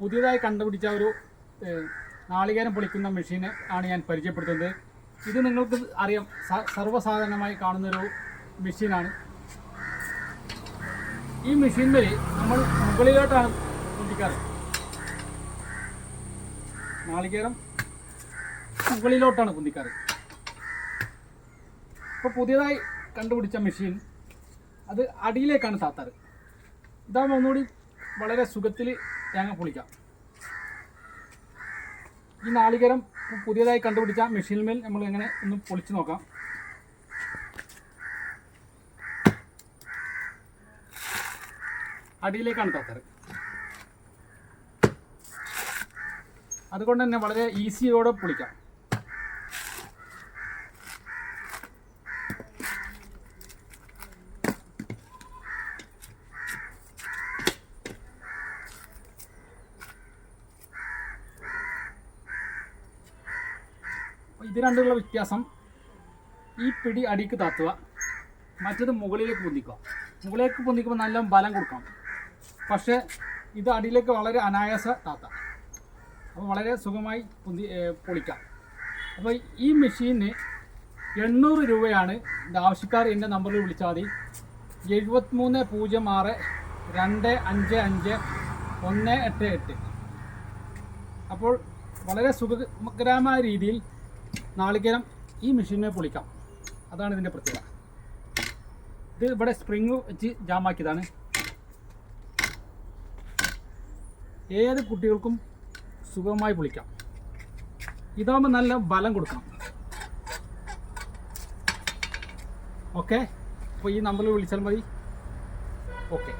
പുതിയതായി കണ്ടുപിടിച്ച ഒരു നാളികേരം പൊളിക്കുന്ന മെഷീൻ ആണ് ഞാൻ പരിചയപ്പെടുത്തുന്നത്. ഇത് നിങ്ങൾക്ക് അറിയാം സർവസാധാരണമായി കാണുന്നൊരു മെഷീനാണ്. ഈ മെഷീനിൽ നമ്മൾ മുകളിലോട്ടാണ് പൊട്ടിക്കാറ് നാളികേരം മുകളിലോട്ടാണ് പൊന്തിക്കാറ് ഇപ്പോൾ പുതിയതായി കണ്ടുപിടിച്ച മെഷീൻ അത് അടിയിലേക്കാണ് താത്താറ്. ഇതാകുമ്പോൾ ഒന്നുകൂടി വളരെ സുഖത്തിൽ തേങ്ങ പൊളിക്കാം. ഈ നാളികേരം പുതിയതായി കണ്ടുപിടിച്ച മെഷീൻമേൽ നമ്മൾ എങ്ങനെ ഒന്ന് പൊളിച്ച് നോക്കാം. അടിയിലേക്കാണ് താത്താറ് അതുകൊണ്ട് തന്നെ വളരെ ഈസിയോടെ പൊളിക്കാം. ഇത് രണ്ടുള്ള വ്യത്യാസം ഈ പിടി അടിക്ക് താത്തുക മറ്റത് മുകളിലേക്ക് പൊന്തിക്കുക. മുകളിലേക്ക് പൊന്തിക്കുമ്പോൾ നല്ല ബലം കൊടുക്കണം. പക്ഷേ ഇത് അടിയിലേക്ക് വളരെ അനായാസ താത്താം. അപ്പോൾ വളരെ സുഖമായി പൊന്തി പൊളിക്കാം. അപ്പോൾ ഈ മെഷീന് എണ്ണൂറ് രൂപയാണ് ആവശ്യക്കാർ എന്റെ നമ്പറിൽ വിളിച്ചാൽ മതി. എഴുപത്തിമൂന്ന് പൂജ്യം ആറ് രണ്ട് അഞ്ച് അഞ്ച് ഒന്ന് എട്ട് എട്ട്. അപ്പോൾ വളരെ സുഖകരമായ രീതിയിൽ നാളികേരം ഈ മെഷീനെ പൊളിക്കാം. അതാണ് ഇതിന്റെ പ്രത്യേകത. ഇത് ഇവിടെ സ്പ്രിങ് വെച്ച് ജാമാക്കിയതാണ് ഏത് കുട്ടികൾക്കും സുഖമായി പൊളിക്കാം. ഇതാകുമ്പോൾ നല്ല ബലം കൊടുക്കണം. ഓക്കെ അപ്പോൾ ഈ നമ്പറിൽ വിളിച്ചാൽ മതി. ഓക്കെ